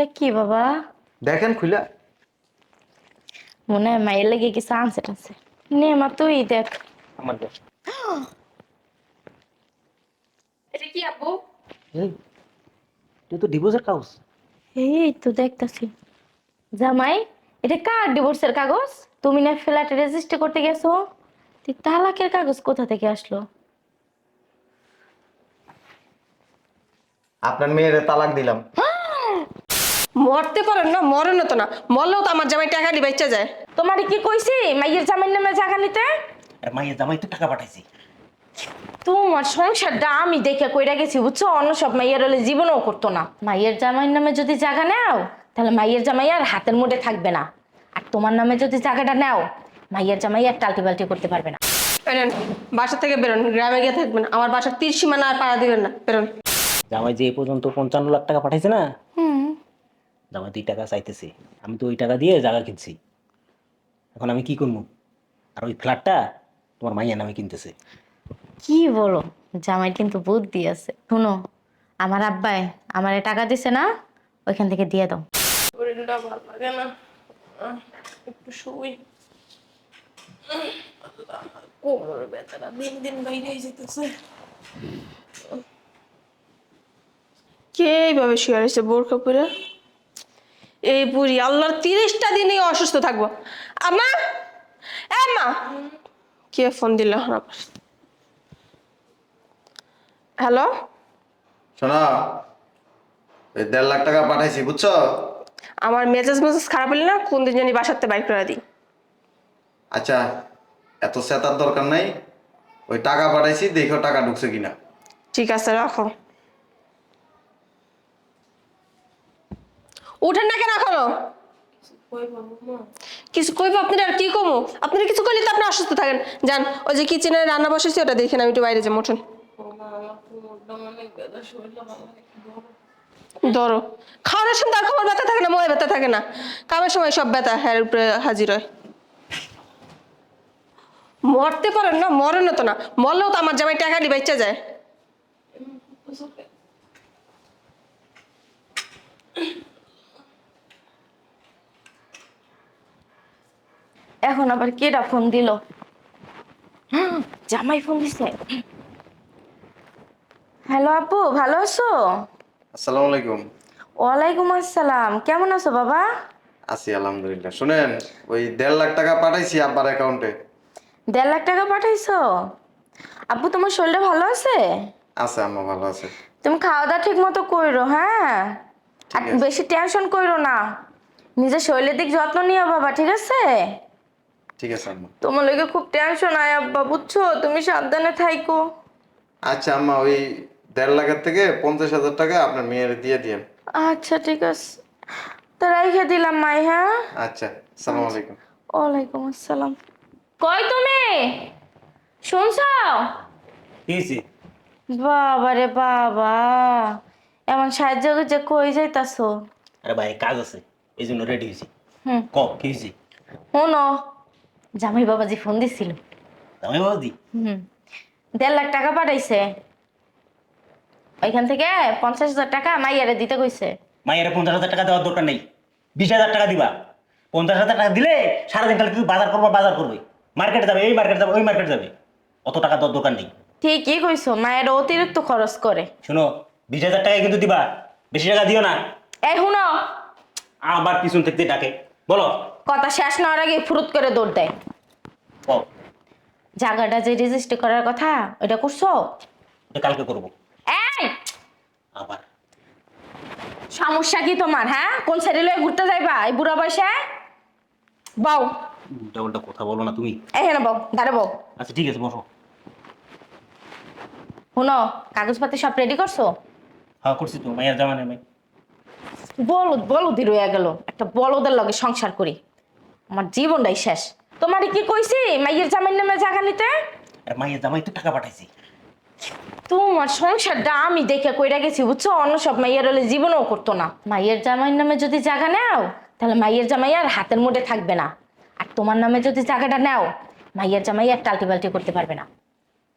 এটা কি বাবা? দেখেন খুইলা। মনে হয় মায়ের লেগে কিছু আনছে টানছে। নে মা তুই দেখ। আমার দেখ। এটা কি আপু এই তুই তো ডিভোর্সের কাগজ। এই তো দেখতাছি। জামাই এটা কার ডিভোর্সের কাগজ? তুমি না ফ্ল্যাটে রেজিস্টার করতে গেছো? তুই তালাকের কাগজ কোথা থেকে আসলো? আপনার মেয়ের তালাক দিলাম। মরতে পারেন না মরেন না তো না। মরলেও তো আমার জামাই টাকা দিয়ে বেচা যায়। তোমার কি কইছি? মাইয়ের জামাইয়ের নামে জায়গা নিতে? আর মাইয়ের জামাই তো টাকা পাঠাইছি। তোমার সংসারটা আমি দেখে কইরা গেছি বুঝছ? অন্য সব মাইয়ের হলে জীবনও করতো না। মাইয়ের জামাইয়ের নামে যদি জায়গা নাও তাহলে মাইয়ের জামাই আর হাতের মুঠে থাকবে না। আর তোমার নামে যদি জায়গাটা নাও মাইয়ের জামাই আর টাল্টি বাল্টি করতে পারবে না। এই নেন, বাসা থেকে বেরোন গ্রামে গিয়ে থাকবেন। আমার বাসার তীর সীমানা আর পাড়া দিবেন না। বেরোন। জামাই যে এ পর্যন্ত পঞ্চান্ন লাখ টাকা পাঠাইছে না জামাই দুই টাকা চাইতেছে। আমি তো ওই টাকা দিয়ে জায়গা কিনছি। এখন আমি কি করব? আর ওই ফ্ল্যাটটা তোমার মাইয়া নামে কিনতেছে। কি বলো? জামাই কিন্তু বুদ্ধি আছে। শুনো আমার আব্বাই আমারে টাকা দিছে না ওইখান থেকে দিয়ে দাও। শরীরটা ভালো লাগে না। একটু শুই। কোমরের ব্যথাটা দিন দিন বাইরে যেতেছে। কে এইভাবে শুয়ে রয়েছে বোরখা পরে? এই বুড়ি আল্লাহর তিরিশটা দিনই অসুস্থ থাকব। আমা এ মা। কে ফোন দিল? হ্যালো? শোনো এই দেড় লাখ টাকা পাঠাইছি বুঝছ? আমার মেজাজ মেজাজ খারাপ হলে না কোন দিন জানি বাসাতে বাইর করে দিই। আচ্ছা এত সেতার দরকার নাই। ওই টাকা পাঠাইছি দেখো টাকা ঢুকছে কিনা। ঠিক আছে রাখো। উঠেন না কেন এখনও? কিছু কইব আপনার আর কি কমো? আপনারা কিছু কইলে তো আপনি অসুস্থ থাকেন। যান, ওই যে কিচেনে রান্না বসেছি ওটা দেখেন, আমি একটু বাইরে যাব উঠুন। ধরো। খাওয়ানোর সময় তার খবর ব্যথা থাকে না মনে ব্যথা থাকে না। কামের সময় সব ব্যথা হ্যাঁ উপরে হাজির হয়। মরতে পারেন না মরেন তো না। মরলেও তো আমার জামাই টাকা দিয়ে বেচা যায়। এখন আবার কেডা ফোন দিল? জামাই ফোন দিছে। হ্যালো আপু ভালো আছো? আসসালামু আলাইকুম। ওয়ালাইকুম আসসালাম। কেমন আছো বাবা? আছি আলহামদুলিল্লাহ। শুনেন ওই দেড় লাখ টাকা পাঠাইছি আব্বার অ্যাকাউন্টে দেড় লাখ টাকা পাঠাইছো? আপু তোমার শরীরটা ভালো আছে? আছে আম্মা ভালো আছে। তুমি খাওয়া দাওয়া ঠিক মতো করো হ্যাঁ আর বেশি টেনশন করো না। নিজের শরীরের দিক যত্ন নিও বাবা ঠিক আছে? ঠিক আছে আম্মা। তোমার লেগে খুব টেনশন আয় আব্বা বুঝছ? তুমি সাবধানে থাইকো। আচ্ছা আম্মা ওই দেড় লাখের থেকে পঞ্চাশ হাজার টাকা আপনার মেয়ের দিয়ে দিয়েন। আচ্ছা ঠিক আছে। তো রাইখে দিলাম মাই হ্যাঁ? আচ্ছা আসসালামু আলাইকুম। ওয়ালাইকুম আসসালাম। কই তুমি? শুনছ? কি হয়েছে বাবা রে বাবা। এমন সাহায্য যে কই যাইতাছো? আরে ভাই কাজ আছে এই জন্য রেডি হয়েছি হুম। ক কি হয়েছে শোনো জামাই বাবাজি ফোন দিছিল। জামাই বাবাদি হুম। দেড় লাখ টাকা পাঠাইছে। ওইখান থেকে পঞ্চাশ হাজার টাকা মাইয়ারে দিতে কইছে। মায়ের পঞ্চাশ হাজার টাকা দেওয়ার দরকার নেই। বিশ হাজার টাকা দিবা। পঞ্চাশ হাজার টাকা দিলে সারাদিন কালে তুই বাজার করব বাজার করবে। মার্কেটে যাবে এই মার্কেটে যাবে ওই মার্কেটে যাবে। অত টাকা দেওয়ার দরকার নেই। ঠিকই কইছো মায়ের অতিরিক্ত খরচ করে। শোনো বিশ হাজার টাকা কিন্তু দিবা বেশি টাকা দিও না। এই শুনো। আবার পিছন থেকে ডাকে। বলো। কথা শেষ না হওয়ার আগে ফুরুত করে দৌড় দেয়। জায়গাটা যে রেজিস্টার করার কথা ওইটা করছ? কালকে করব। এই! আবার। সমস্যা কি তোমার হ্যাঁ? কোন সাইডে লয়ে ঘুরতে যাইবা? এই বুড়া বয়সে? উল্টা উল্টা কথা বলো না তুমি। এই হেন বাউ দাঁড়ে বাউ। আচ্ছা ঠিক আছে বসো। শুনো কাগজপাতি সব রেডি করছ? হ্যাঁ করছি তো মায়ের জামা নেই বলদ বলদি রয়ে গেল। একটা বলদের লগে সংসার করি। আমার জীবনটাই শেষ। তোমারে কি কইছি? মাইয়ের জামাইয়ের নামে জায়গা নিতে? আর মায়ের জামাই তো টাকা পাঠাইছি। তোমার সংসারটা আমি দেখে কইরা গেছি বুঝছ? অন্য সব মাইয়ের হলে জীবনও করতো না। মাইয়ের জামাইয়ের নামে যদি জায়গা নাও তাহলে মাইয়ের জামাই আর হাতের মুঠে থাকবে না। আর তোমার নামে যদি জায়গাটা নাও মাইয়ের জামাই আর টাল্টি বাল্টি করতে পারবে না।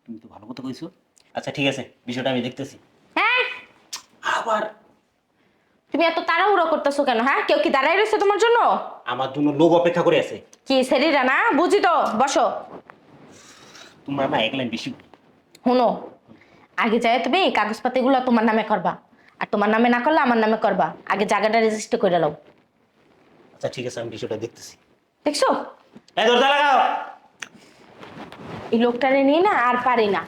তুমি তো ভালো কথা কইছো। আচ্ছা ঠিক আছে বিষয়টা আমি দেখতেছি। হ্যাঁ? আবার তুমি এত তাড়াহুড়ো করতেছো কেন হ্যাঁ? কেউ কি দাঁড়াই রয়েছে তোমার জন্য? আমার জন্য লোক অপেক্ষা করে আছে। কি সেরিরা না? বুঝি তো বসো। তোমরা না এক লাইন বেশি। শুনো আগে যাই তুমি এই কাগজপাতিগুলো তোমার নামে করবা। আর তোমার নামে না করলে আমার নামে করবা। আগে জায়গাটা রেজিস্টার করে নাও। আচ্ছা ঠিক আছে আমি বিষয়টা দেখতেছি। দেখছ? এই দরজা লাগাও। এই লোকটারে নিয়ে না আর পারি না।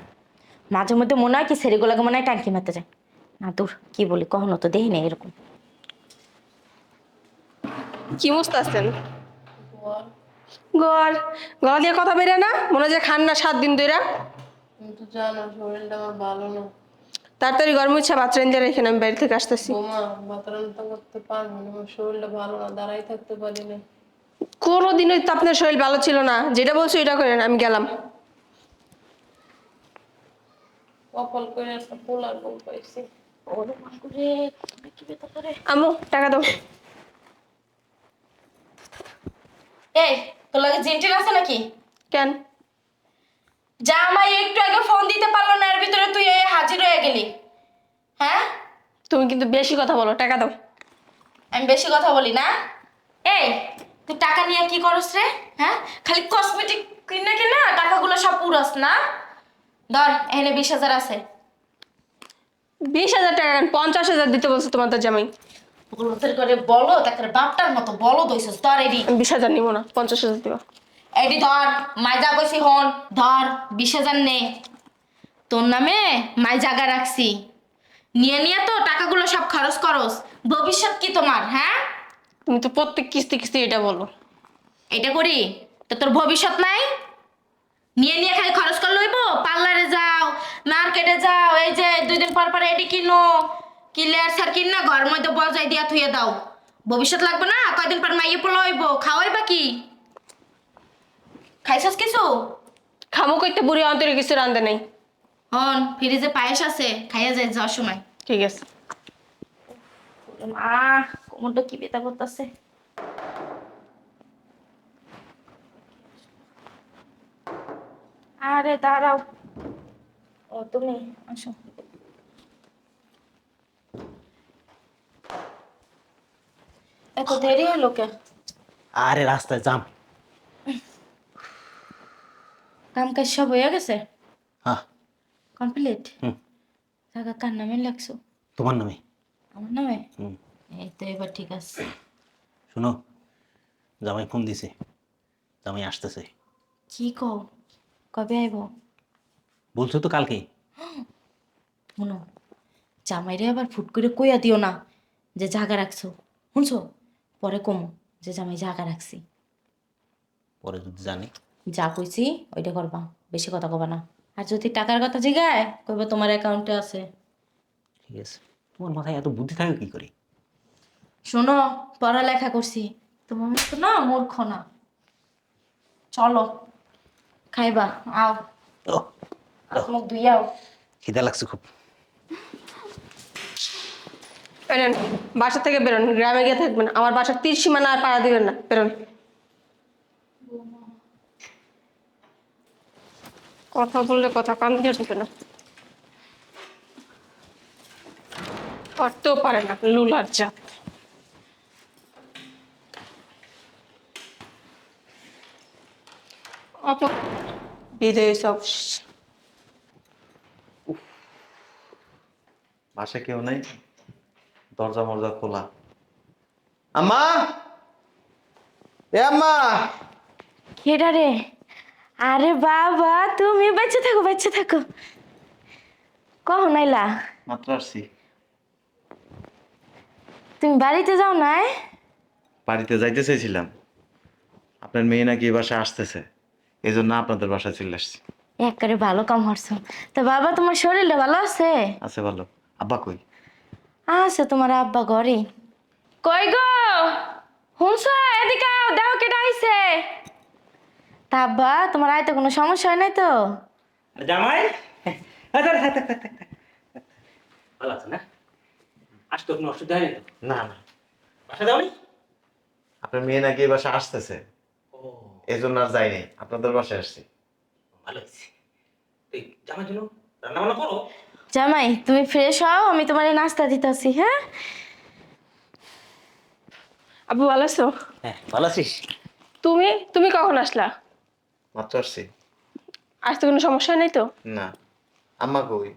মাঝে মধ্যে মনে হয় কি সেরিগুলোকে মনে হয় টাঙ্কি মারতে যায়। না দূর কি বলি কখনো তো দেই না এরকম। কি মুস্ত আসছেন গর গলা দিয়ে কথা বেরে না? মনে হয় যে খান না সাত দিন ধরে জানো শরীরটা আমার ভালো না। তাড়াতাড়ি গরম বাচ্চা দিয়ে রেখে আমি বাড়ি থেকে আসতেছি। বোমা বাতারান্ত করতে পারব না আমার শরীরটা ভালো না দাঁড়াই থাকতে পারি না। কোনোদিনই তো আপনার শরীর ভালো ছিল না। যেটা বলছো এটা করেন আমি গেলাম। কপাল করে একটা পোলার বউ পাইছি। আমু টাকা দাও। এই তোর লাগে জিনটিন আছে নাকি? কেন? যা আমায় একটু আগে ফোন দিতে পারল না এর ভিতরে তুই এই হাজির হয়ে গেলি। হ্যাঁ? তুমি কিন্তু বেশি কথা বলো টাকা দাও। আমি বেশি কথা বলি না? এই তুই টাকা নিয়ে কি করস রে? হ্যাঁ? খালি কসমেটিক কিনে কিনা টাকাগুলো সব পুরস না? ধর এখানে বিশ হাজার আছে। বিশ হাজার টাকা পঞ্চাশ হাজার দিতে বলছো তোমার জামাই। করে বলো তাকে বাপটার মতো বলো দইছস ধর এডি। বিশ হাজার নিবো না পঞ্চাশ হাজার দিবা। এডি ধর মাইজা কইছি হন ধর বিশ হাজার নে। তোর নামে মাই জায়গা রাখছি। নিয়ে নিয়ে তো টাকাগুলো সব খরচ করস। ভবিষ্যৎ কি তোমার হ্যাঁ? তুমি তো প্রত্যেক কিস্তি কিস্তি এটা বলো। এটা করি? তো তোর ভবিষ্যৎ নাই? নিয়ে নিয়ে খালি খরচ করে লইব পার্লারে যাও মার্কেটে যাও এই যে দুই দিন পর পর এটি কিনো। কিলিয়ার সার কিন না? ঘর মধ্যে বজাই দিয়া থুয়ে দাও। ভবিষ্যৎ লাগবে না? কয়দিন পর মাইয়ে পোলা হইব। খাওয়াইবা কি? খাইছস কিছু? খামো কইতে বুড়ি অন্তরে কিছু রান্ধে নেই। হন ফ্রিজে পায়েস আছে। খাইয়া যায় যাওয়ার সময়। ঠিক আছে। মা কোমরটা কি বেতা করতেছে? আরে দাঁড়াও। ও তুমি আসো। এত দেরি হলো কে আরে রাস্তায় জাম কাম কাজ সব হয়ে গেছে হ্যাঁ কমপ্লিট হুম টাকা কার নামে লাগছো তোমার নামে আমার নামে হুম এই তো এবার ঠিক আছে শোনো জামাই ফোন দিছে জামাই আসতেছে কি কও কবে আইব বলছো তো কালকে শুনো জামাইরে আবার ফুট করে কইয়া দিও না যে জাগা রাখছো শুনছো পরে কমো যে জামাই জাগা রাখছি। পরে যদি জানি। যা কইছি ওইটা করবা বেশি কথা কবা না। আর যদি টাকার কথা জিগায় কইবা তোমার অ্যাকাউন্টে আছে। ঠিক আছে। তোমার মাথায় এত বুদ্ধি থাকে কি করে? শোনো পড়ালেখা করছি। তোমার মতো না মূর্খ না। চলো খাইবা আও। মুখ ধুইয়াও। খিদা লাগছে খুব। বেরোন বাসা থেকে বেরোন, গ্রামে গিয়ে থাকবেন। আমার বাসার তীর সীমানা আর পাড়া দিবেন না। বেরোন। কথা বললে কথা কান দিয়ে ঢুকে না। পারে না, লুলার জাত। অপ বিদেয় সব। বাসা কেউ নাই? দরজা মরজা খোলা। আম্মা! এ আম্মা! কেডা রে? আরে বাবা তুমি বেঁচে থাকো বেঁচে থাকো। কখন আইলা? মাত্র আসছি। তুমি বাড়িতে যাও নাই? বাড়িতে যাইতে চাইছিলাম। আপনার মেয়ে নাকি এই বাসায় আসতেছে। এই জন্য আপনাদের বাসায় চলে আসছি। একবারে ভালো কাম হরছো তা বাবা তোমার শরীরটা ভালো আছে? আছে ভালো। আব্বা কই? আছে তোমার আব্বা ঘরে। কই গো? শুনছো এদিকে আও, দেখো কেটা আইছে। তা আব্বা তোমার আইতে কোনো সমস্যা হয় নাই তো? জামাই? হ্যাঁ। ভালো আছে না? আসতে কোনো অসুবিধা হয়নি তো? না না। বাসা যাওনি আপনার মেয়ে নাকি এই বাসায় আসতেছে। ও। এই জন্য আর যাইনি আপনাদের বাসায় আসছি। ভালো হয়েছে জামাই জন্য রান্না বান্না করো? জামাই তুমি ফ্রেশ হও আমি তোমার নাস্তা দিতেছি হ্যাঁ? আব্বু ভালো আছো? হ্যাঁ ভালো আছিস? তুমি তুমি কখন আসলা? মাত্র আসছি। আসতে কোনো সমস্যা নেই তো? না আম্মা কই?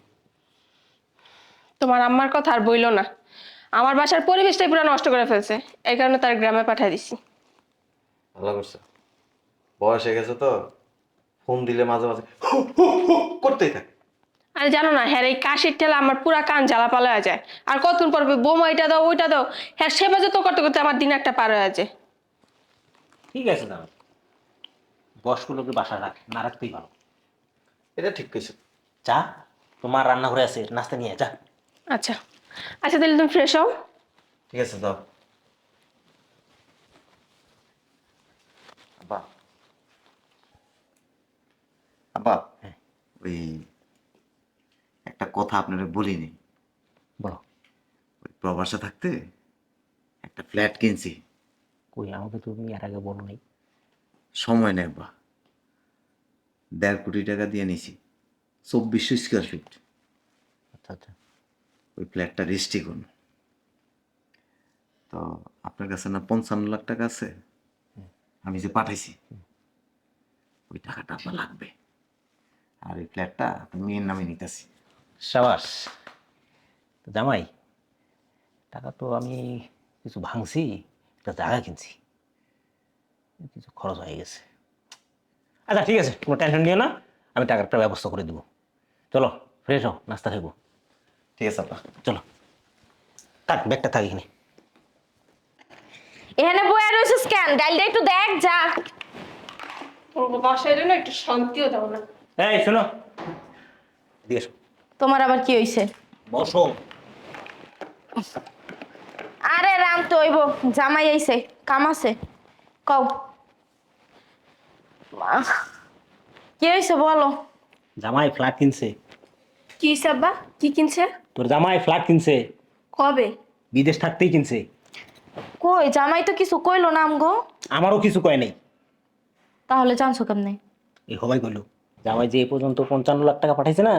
তোমার আম্মার কথা আর বইলো না। আমার বাসার পরিবেশটাই পুরো নষ্ট করে ফেলছে। এই কারণে তার গ্রামে পাঠিয়ে দিছি। ভালো করছ। বয়স হয়ে গেছে তো? ফোন দিলে মাঝে মাঝে হু, হু, হু করতেই থাকে। আর জানো না হ্যাঁ এই কাশির ঠেলা আমার পুরা কান জ্বালা পালা হয়ে যায়। আর কতক্ষণ পর বোমা এটা দাও ওইটা দাও। হ্যাঁ সে সেবা তো করতে করতে আমার দিন একটা পার হয়ে যায়। ঠিক আছে দাদা বয়স্ক লোকের বাসা রাখ না রাখতেই ভালো এটা ঠিক কইছো। যা তোমার রান্না রান্নাঘরে আছে নাস্তা নিয়ে যা। আচ্ছা। আচ্ছা তাহলে তুমি ফ্রেশ হও। ঠিক আছে দাও আব্বা। আব্বা হ্যাঁ। ওই একটা কথা আপনারা বলিনি। বলো। ওই প্রবাসে থাকতে একটা ফ্ল্যাট কিনছি। কই আমাকে তুমি এর আগে বলো নাই। সময় নেই আব্বা দেড় কোটি টাকা দিয়ে নিছি। চব্বিশশো স্কোয়ার ফিট আচ্ছা আচ্ছা। ওই ফ্ল্যাটটা রেজিস্ট্রি করুন। তো আপনার কাছে না পঞ্চান্ন লাখ টাকা আছে? আমি যে পাঠাইছি ওই টাকাটা আপনার লাগবে। আর ওই ফ্ল্যাটটা আপনার মেয়ের নামে নিতেছি। সাবাস তো জামাই টাকা তো আমি কিছু ভাঙছি একটা জায়গা কিনছি। কিছু খরচ হয়ে গেছে। আচ্ছা ঠিক আছে কোনো টেনশন নিও না আমি টাকার একটা ব্যবস্থা করে দেবো। চলো ফ্রেশ হও নাস্তা খাইবো। ঠিক আছে আব্বা। চলো। থাক ব্যাগটা থাক এখানে। এখানে বয়ে রয়েছিস স্ক্যান ডাইলটা একটু দেখ যা। বাসায় একটু শান্তিও দাও না এই শোনো। দিয়ে এসো। তোমার আবার কি হইছে? বসো। আরে রাম তো হইব। জামাই আইছে কাম আছে। কও। কি হয়েছে বলো? জামাই ফ্ল্যাট কিনছে। কি সাব্বা কি কিনছে? তোর জামাই ফ্ল্যাট কিনছে। কবে? বিদেশ থাকতেই কিনছে। কই জামাই তো কিছু কইলো না আমগো। আমারও কিছু কয় নাই। তাহলে জানছো কেমনে? এই হবাই কইলো। জামাই যে এ পর্যন্ত পঞ্চান্ন লাখ টাকা পাঠাইছে না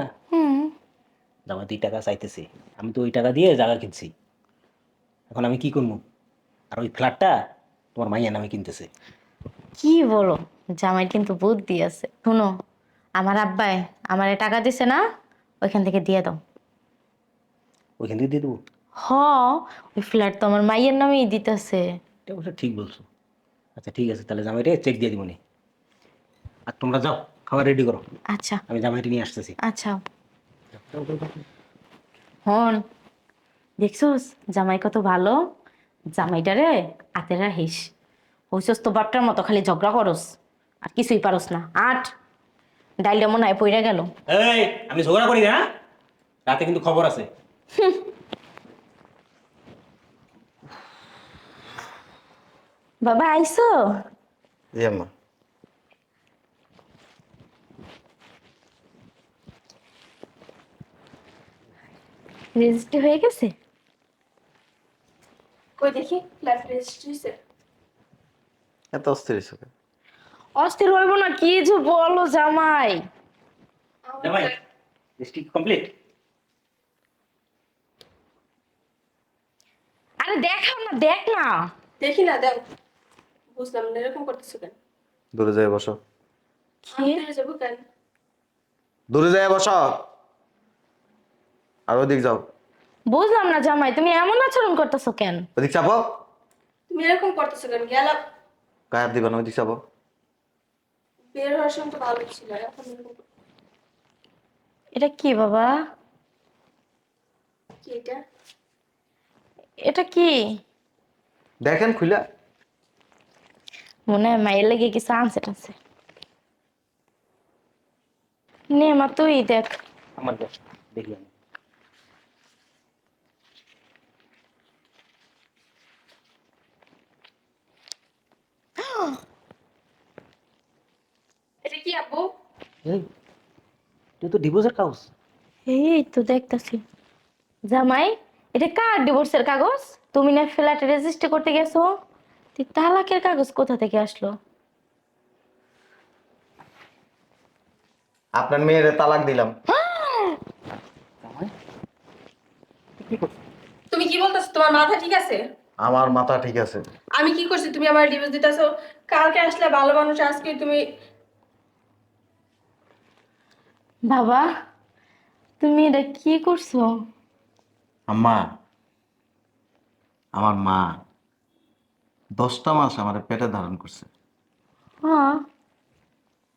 জামাই দুই টাকা চাইতেছে। আমি তো ওই টাকা দিয়ে জায়গা কিনছি। এখন আমি কি করব? আর ওই ফ্ল্যাটটা তোমার মাইয়া নামে কিনতেছে। কি বলো? জামাই কিন্তু বুদ্ধি আছে। শুনো আমার আব্বাই আমারে টাকা দিছে না ওইখান থেকে দিয়ে দাও। ওইখান থেকে দিয়ে দেবো? হ ওই ফ্ল্যাট তো আমার মাইয়ের নামেই দিতেছে। এটা অবশ্য ঠিক বলছো। আচ্ছা ঠিক আছে তাহলে জামাইটা চেক দিয়ে দিবনি আর তোমরা যাও খাবার রেডি করো। আচ্ছা। আমি জামাইটা নিয়ে আসতেছি। আচ্ছা। হন দেখছোস জামাই কত ভালো? জামাইটারে হাতের রাহিস হইছস তো বাপটার মতো খালি ঝগড়া করস আর কিছুই পারস না। আট ডাইলটা মনে হয় পইরা গেল। এই আমি ঝগড়া করি না? রাতে কিন্তু খবর আছে। বাবা আইসো? জি আম্মা। রেজিস্ট্রি হয়ে গেছে? কই দেখি ফ্ল্যাট রেজিস্ট্রিছে এত অস্থির কেন? অস্থির হইব না কি যে বলো জামাই। জামাই লিস্টি কমপ্লিট আরে দেখাও না দেখ না। দেখি না দেখ। বুঝলাম না এরকম করতেছো কেন? দূরে যায় বসো। আমি ফিরে যাব কেন? দূরে যায় বসো। আর ওদিক যাও। বুঝলাম না জামাই তুমি এমন আচরণ করতেছো কেন? ওদিক চাপো। তুমি এরকম করতেছো কেন? গেলাম গায়ে দিবা না ওদিক চাপো। বের হওয়ার সময় তো ভালো ছিল এখন এটা কি বাবা? কি এটা? এটা কি? দেখেন খুলে মনে হয় মায়ের লেগে কিছু আনছে টানছে। নে মা তুই দেখ। আমার দেখ দেখি আমি। এটা কি আপু এই তুই তো ডিভোর্সের কাগজ। এই তো দেখতাছি। জামাই এটা কার ডিভোর্সের কাগজ? তুমি না ফ্ল্যাটে রেজিস্টার করতে গেছো? তুই তালাকের কাগজ কোথা থেকে আসলো? আপনার মেয়ের তালাক দিলাম। তুমি কি বলতেছো? তোমার মাথা ঠিক আছে? আমার মাথা ঠিক আছে। আমি কি করছি? তুমি আমার ডিভোর্স দিতেছো। কালকে আসলে ভালো মানুষ আজকে তুমি বাবা তুমি এটা কি করছ? আম্মা আমার মা দশটা মাস আমার পেটে ধারণ করছে। হ্যাঁ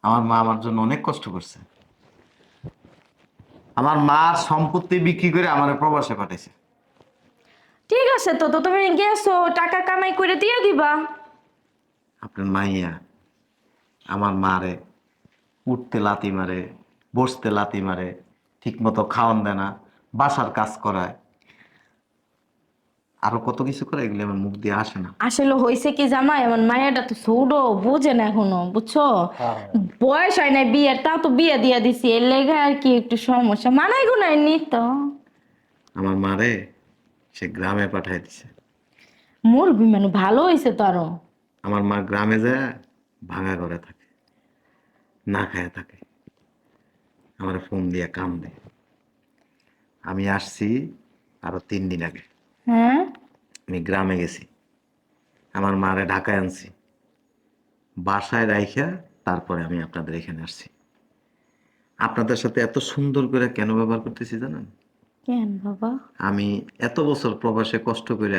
আমার মা আমার জন্য অনেক কষ্ট করছে। আমার মার সম্পত্তি বিক্রি করে আমার প্রবাসে পাঠাইছে। ঠিক আছে তো তো তুমি গেছো টাকা কামাই করে দিয়ে দিবা। আপনার মাইয়া আমার মারে উঠতে লাতি মারে বসতে লাতি মারে ঠিক মতো খাওয়ান দেয় না বাসার কাজ করায়। আরও কত কিছু করে এগুলি আমার মুখ দিয়ে আসে না। আসলে হয়েছে কি জামাই আমার মায়েরটা তো ছোট বোঝে না এখনও বুঝছ? বয়স হয় না বিয়ের তাও তো বিয়ে দিয়ে দিছি এর লেগে আর কি একটু সমস্যা মানাই গো নাই নি তো আমার মারে সে গ্রামে পাঠাই দিছে। মোর বিমানু ভালো হয়েছে তো আরও। আমার মা গ্রামে যায় ভাঙা ঘরে থাকে না খায় থাকে। আমার ফোন দিয়ে কাম দেয় আমি আসছি আরও তিন দিন আগে। হ্যাঁ? আমি গ্রামে গেছি। আমার মারে ঢাকায় আনছি। বাসায় রাইখা তারপরে আমি আপনাদের এখানে আসছি। আপনাদের সাথে এত সুন্দর করে কেন ব্যবহার করতেছি জানেন? কেন বাবা? আমি এত বছর প্রবাসে কষ্ট করে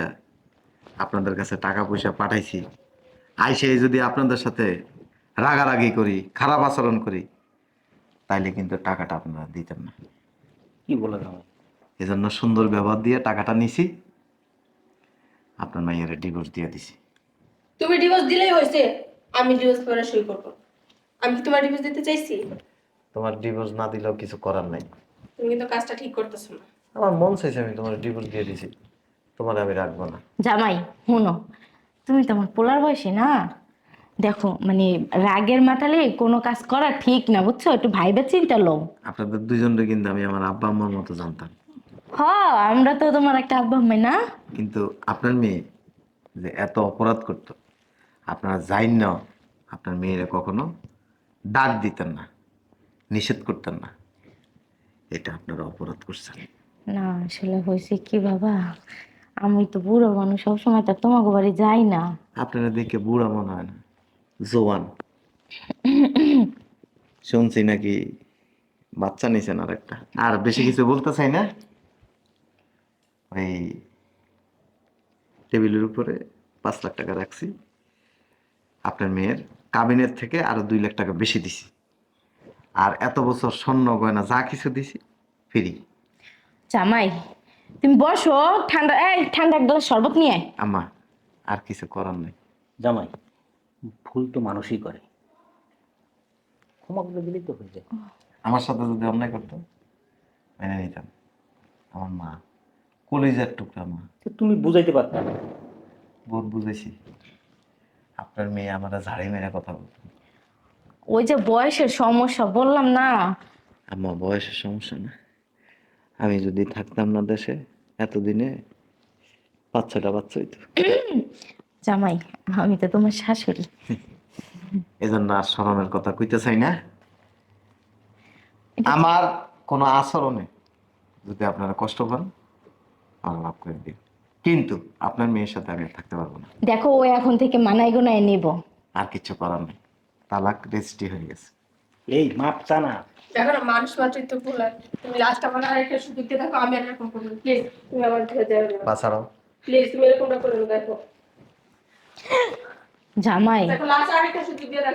আপনাদের কাছে টাকা পয়সা পাঠাইছি। আইসে যদি আপনাদের সাথে রাগারাগি করি খারাপ আচরণ করি তাইলে কিন্তু টাকাটা আপনারা দিতেন না। কি বলে এজন্য সুন্দর ব্যবহার দিয়ে টাকাটা নিছি। আপনার মাইয়ের ডিভোর্স দিয়ে দিছি। তুমি ডিভোর্স দিলেই হয়েছে আমি ডিভোর্স করে সই করব। আমি কি তোমার ডিভোর্স দিতে চাইছি? তোমার ডিভোর্স না দিলেও কিছু করার নাই। তুমি কিন্তু কাজটা ঠিক করতেছো না। আমার মন চাইছে আমি তোমার ডিভোর্স দিয়ে দিছি। তোমার আমি রাখব না। জামাই শুনো তুমি তো আমার পোলার বয়সী না? দেখো মানে রাগের মাথালে কোনো কাজ করা ঠিক না বুঝছ? একটু ভাইবে চিন্তা লোক আপনাদের দুজনকে কিন্তু আমি আমার আব্বা আম্মার মতো জানতাম। হ আমরা তো তোমার একটা আব্বা আম্মাই না? কিন্তু আপনার মেয়ে যে এত অপরাধ করত আপনারা যাইন না আপনার মেয়েরা কখনো ডাক দিতেন না নিষেধ করতেন না। এটা আপনারা অপরাধ করছেন। না, আসলে হয়েছে কি বাবা? আমি তো বুড়ো মানুষ, সবসময় তো তোমাকে বাড়ি যাই না। আপনারা দেখে বুড়া মনে হয় না। জোয়ান। শুনছি নাকি বাচ্চা নিছেন আর একটা আর বেশি কিছু বলতে চাই না? ওই টেবিলের উপরে পাঁচ লাখ টাকা রাখছি। আপনার মেয়ের কাবিনের থেকে আরও দুই লাখ টাকা বেশি দিছি। আর এত বছর স্বর্ণ গয়না যা কিছু দিছি, ফ্রি। জামাই তুমি বসো ঠান্ডা এই ঠান্ডা এক গ্লাস শরবত নিয়ে আয়। আম্মা আর কিছু করার নেই। জামাই ভুল তো মানুষই করে। ক্ষমা করে দিলেই তো হয়ে যায়। আমার সাথে যদি অন্যায় করতো? মেনে নিতাম আমার মা কলেজের টুকরা মা। তো তুমি বুঝাইতে পারতে বহুত বুঝেছি। আপনার মেয়ে আমার ঝাড়ি মেরে কথা বলতো। ওই যে বয়সের সমস্যা বললাম না। আমার বয়সের সমস্যা না। আমি যদি থাকতাম না দেশে এতদিনে পাঁচ ছটা বাচ্চা হইতো। জামাই আমি তো তোমার শাশুড়ি। এজন্য আর স্মরণের কথা কইতে চাই না। আমার কোনো আচরণে যদি আপনারা কষ্ট পান আমার মাফ করে দিন। কিন্তু আপনার মেয়ের সাথে আমি থাকতে পারব না। দেখো ও এখন থেকে মানাই গোনায় নিব। আর কিছু করার নেই। তালাক রেজিস্ট্রি হয়ে গেছে। এই মাপ চানা দেখো না মানুষ মাত্রই তো ভুল তুমি লাস্ট আমার আরেকটা সুযোগ দিয়ে দেখো আমি আর এরকম করব প্লিজ তুমি আমার ধরে যাবে না প্লিজ তুমি এরকমটা করে দেখো। জামাই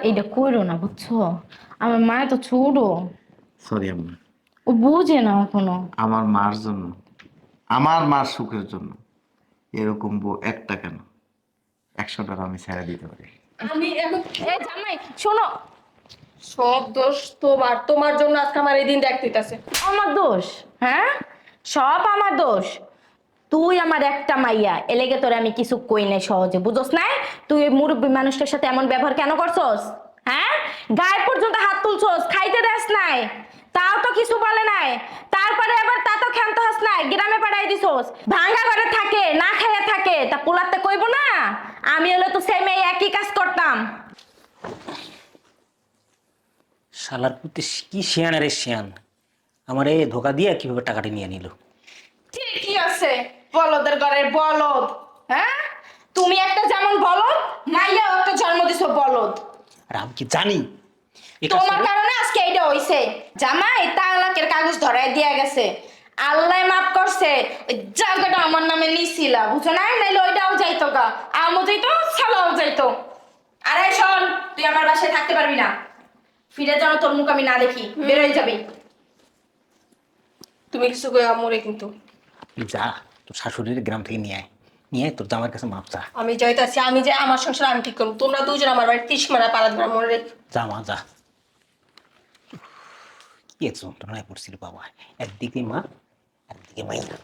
এইটা কইরো না বুঝছ? আমার মা তো ছোট। সরি আম্মা। ও বুঝে না এখনও। আমার মার জন্য আমার মার সুখের জন্য এরকম বউ একটা কেন? একশো টাকা আমি ছেড়ে দিতে পারি। আমি এখন জামাই শোনো সব দোষ তোমার। তোমার জন্য আজকে আমার এই দিন দেখতে আমার দোষ? হ্যাঁ? সব আমার দোষ। তুই আমার একটা মাইয়া এলেগে তোরে আমি কিছু কই নাই সহজে, বুঝোস না তুই ওই মুরব্বী মানুষটার সাথে এমন ব্যবহার কেন করছস? হ্যাঁ? গায়ে পর্যন্ত হাত তুলছস, খাইতে দেস নাই, তাও তো কিছু বলে নাই, তারপরে আবার তা তো ক্ষান্ত হাস নাই, গ্রামে পাঠাই দিছস, ভাঙ্গা ঘরে থাকে, না খাইয়া থাকে, তা পোলাতে কইব না? আমি হলে তো সেম একই কাজ করতাম। শালার পুতে কি শিয়ানের শিয়ান? আমার ধোকা দিয়ে কীভাবে টাকাটা নিয়ে নিল? ঠিকই আছে বলদের ঘরের বলদ হ্যাঁ? তুমি একটা যেমন বলদ মাইয়াও একটা জন্ম দিছো বলদ। আর আমি কি জানি? এটা তোমার কারণে আজকে এইটা হইছে। জামাই তালাকের কাগজ ধরায় দিয়া গেছে। আল্লাহ মাফ করছে জায়গাটা আমার নামে নিছিলা বুঝছ না নাইলে ওইটাও যাইতো গা। আমও যাইতো ছালাও যাইতো। আরে শোন তুই আমার বাসায় থাকতে পারবি না। ফিরে যেন তোর মুখ আমি না দেখি বেরোয় যাবে। তুমি কিছু কই আমরে কিন্তু। যা তোর শাশুড়ির গ্রাম থেকে নিয়ে আয়। নিয়ে আয় তোর জামার কাছে মাপ চা আমি যাইতাছি আমি যে আমার সংসার আমি ঠিক করব। তোমরা দুজন আমার বাড়ি তিস মারা পাড়া ধরা মনে রেখো। যা মা যা। কি এক যন্ত্রণায় পড়ছিল বাবা। একদিকে মা একদিকে মাইয়া।